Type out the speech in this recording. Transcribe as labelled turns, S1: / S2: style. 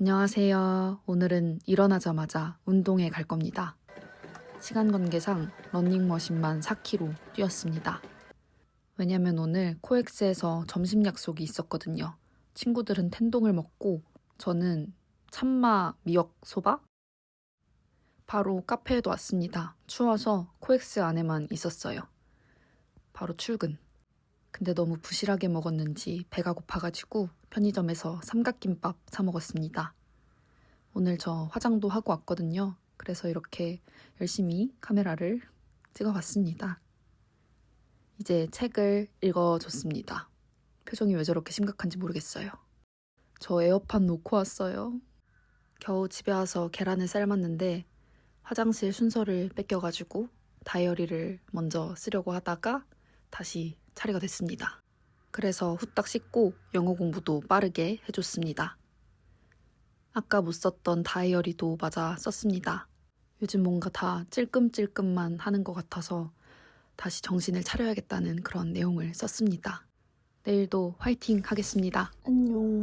S1: 안녕하세요. 오늘은 일어나자마자 운동에 갈 겁니다. 시간 관계상 러닝머신만 4km 뛰었습니다. 왜냐면 오늘 코엑스에서 점심 약속이 있었거든요. 친구들은 텐동을 먹고 저는 참마 미역 소바? 바로 카페에도 왔습니다. 추워서 코엑스 안에만 있었어요. 바로 출근. 근데 너무 부실하게 먹었는지 배가 고파가지고 편의점에서 삼각김밥 사 먹었습니다. 오늘 저 화장도 하고 왔거든요. 그래서 이렇게 열심히 카메라를 찍어봤습니다. 이제 책을 읽어줬습니다. 표정이 왜 저렇게 심각한지 모르겠어요. 저 에어팟 놓고 왔어요. 겨우 집에 와서 계란을 삶았는데 화장실 순서를 뺏겨가지고 다이어리를 먼저 쓰려고 하다가 다시 차례가 됐습니다. 그래서 후딱 씻고 영어 공부도 빠르게 해줬습니다. 아까 못 썼던 다이어리도 맞아 썼습니다. 요즘 뭔가 다 찔끔찔끔만 하는 것 같아서 다시 정신을 차려야겠다는 그런 내용을 썼습니다. 내일도 화이팅 하겠습니다. 안녕.